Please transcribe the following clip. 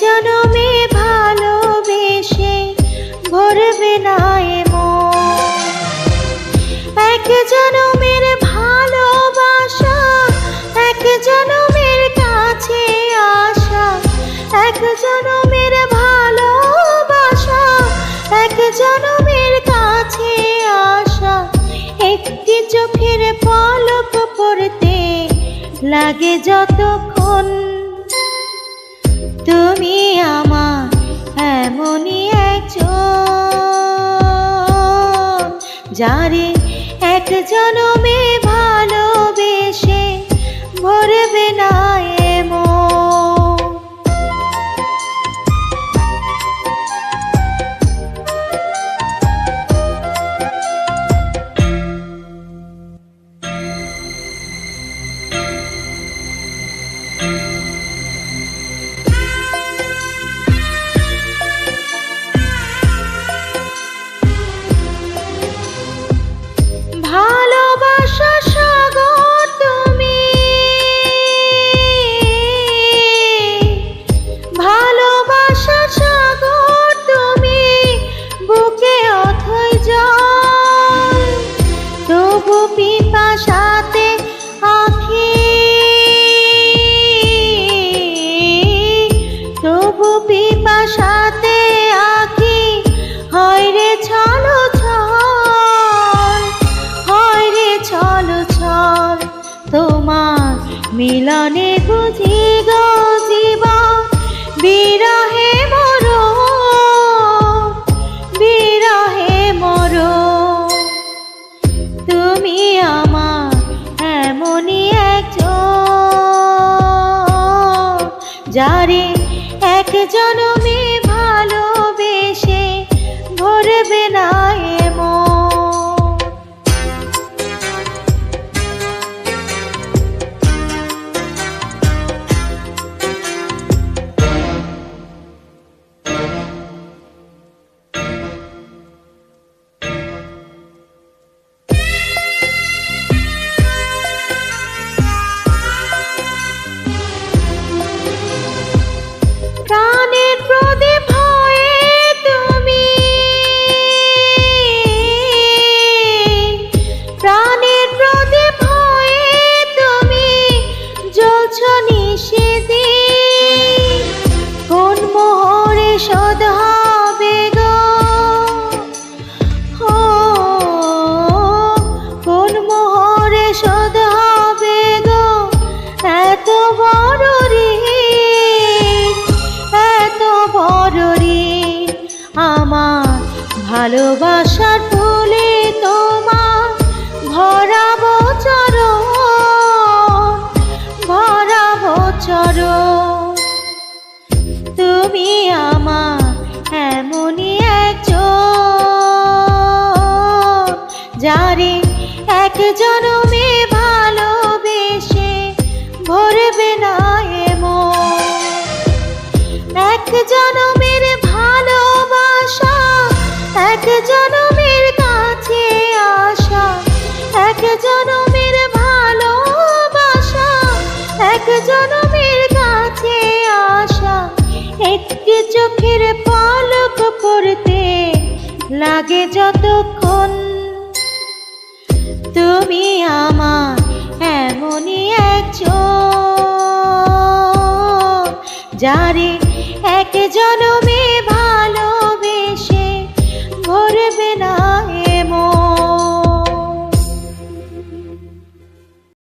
জনমে ভালোবেসে ভরবে না মন এক জনমের ভালোবাসা, এক জনমের কাছে আসা। এক জনমের ভালোবাসা, এক জনমের কাছে আসা। একটি চোখের পলক পড়তে লাগে যতক্ষণ যারে এক জনমে ভালোবেসে ভরবে না মিলনে বুঝি হবে গো। এত বড় ঋণ, এত বড় ঋণ। আমার ভালোবাসার ফুলে তোমার ভরাবো চরণ ভরাবো চরণ। তুমি আমার এমনই একজন, যারে এক জনমে না এমন এক জনমের ভালোবাসা, এক জনমের কাছে আসা এক জনমের ভালোবাসা, এক জনমের কাছে আসা একটি চোখের পলক পড়তে লাগে যতক্ষণ। তুমি আমার এমনই একজন। যারে